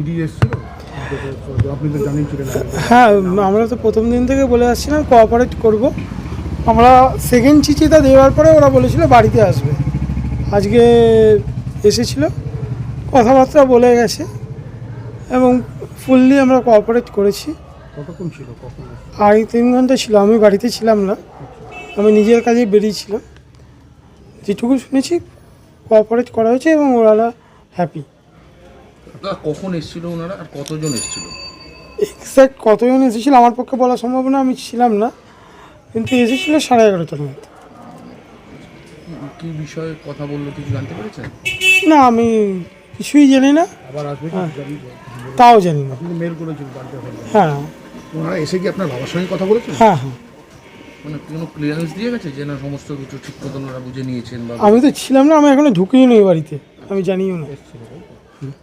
ED এসেছিল? আপনি তো জানেন হ্যাঁ আমরা তো প্রথম দিন থেকে বলে আসছিলাম কোঅপারেট করব। আমরা সেকেন্ড চিঠিটা দেওয়ার পরে ওরা বলেছিল বাড়িতে আসবে। আজকে এসেছিল কথাবার্তা বলে গেছে এবং ফুললি আমরা কোঅপারেট করেছি। কতক্ষণ ছিল কখন? আড়াই তিন ঘণ্টা ছিল আমি বাড়িতে ছিলাম না। আমি নিজের কাজে বেরিয়েছিলাম। যেটুকু শুনেছি কোঅপারেট করা হয়েছে এবং ওরা হ্যাপি আপনারা কখন এসেছিল ওনারা আর কতজন এসেছিল? এক্স্যাক্ট কতজন এসেছিল আমার পক্ষে বলা সম্ভব না আমি ছিলাম না। কিন্তু এসেছিল সাড়ে এগারোটার মধ্যে। কি বিষয়ে কথা বলল কিছু জানতে পেরেছেন? না আমি কিছুই জানি না। আবার আসবে কি জানি তাও জানি না। আপনি মেল করেছেন বাড়িতে হ্যাঁ। ওনারা এসে কি আপনার বাবার সঙ্গে কথা বলেছেন? হ্যাঁ হ্যাঁ। মানে কোনো ক্লিয়ারেন্স দিয়ে গেছে যে না সমস্ত কিছু ঠিক মতন ওরা বুঝে নিয়েছেন বা আমি তো ছিলাম না আমি এখনও ঢুকিও নি বাড়িতে। আমি জানিও না।